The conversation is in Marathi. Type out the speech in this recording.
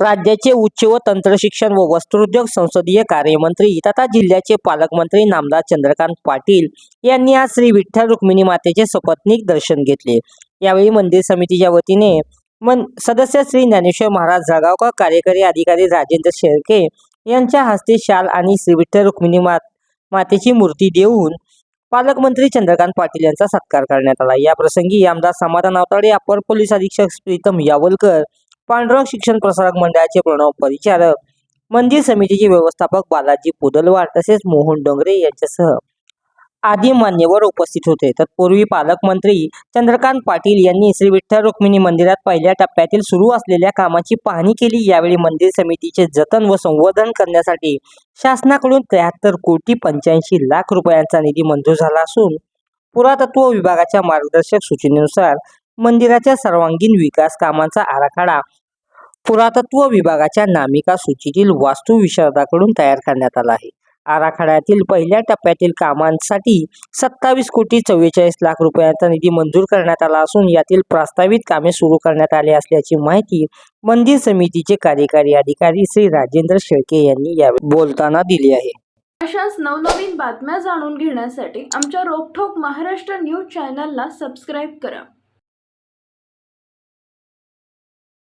राज्याचे उच्च व तंत्रशिक्षण व वस्त्रोद्योग संसदीय कार्यमंत्री तथा जिल्ह्याचे पालकमंत्री नामदार चंद्रकांत पाटील यांनी आज श्री विठ्ठल रुक्मिणी मातेचे सपत्नीक दर्शन घेतले. यावेळी मंदिर समितीच्या वतीने मन सदस्य श्री ज्ञानेश्वर महाराज जळगावकर कार्यकारी अधिकारी राजेंद्र शेळके यांच्या हस्ते शाल आणि श्री विठ्ठल रुक्मिणी मात मातेची मूर्ती देऊन पालकमंत्री चंद्रकांत पाटील यांचा सत्कार करण्यात आला. या प्रसंगी आमदार समाधान अवताडे अपर पोलीस अधीक्षक प्रीतम यावलकर पांडुरंग शिक्षण प्रसारक मंडळाचे प्रणव परिचारक मंदिर समितीचे व्यवस्थापक बालाजी पुदलवार तसेच मोहन डोंगरे यांच्यासह आदी मान्यवर उपस्थित होते. तत्पूर्वी पालकमंत्री चंद्रकांत पाटील यांनी श्री विठ्ठल रुक्मिणी मंदिरात पहिल्या टप्प्यातील सुरू असलेल्या कामाची पाहणी केली. यावेळी मंदिर समितीचे जतन व संवर्धन करण्यासाठी शासनाकडून त्र्याहत्तर कोटी पंच्याऐंशी लाख रुपयांचा निधी मंजूर झाला असून पुरातत्व विभागाच्या मार्गदर्शक सूचनेनुसार मंदिराच्या सर्वांगीण विकास कामांचा आराखडा. पुरातत्व विभागाच्या नामिका सूचीतील वास्तू विशारदाकडून तयार करण्यात आला आहे. आराखड्यातील पहिल्या टप्प्यातील कामांसाठी सत्तावीस कोटी चव्वेचाळीस लाख रुपयांचा निधी मंजूर करण्यात आला असून यातील प्रस्तावित कामे सुरू करण्यात आली असल्याची माहिती मंदिर समितीचे कार्यकारी अधिकारी श्री राजेंद्र शेळके यांनी यावेळी बोलताना दिली आहे. अशाच नवनवीन बातम्या जाणून घेण्यासाठी आमच्या रोखोक महाराष्ट्र न्यूज चॅनलला सबस्क्राईब करा.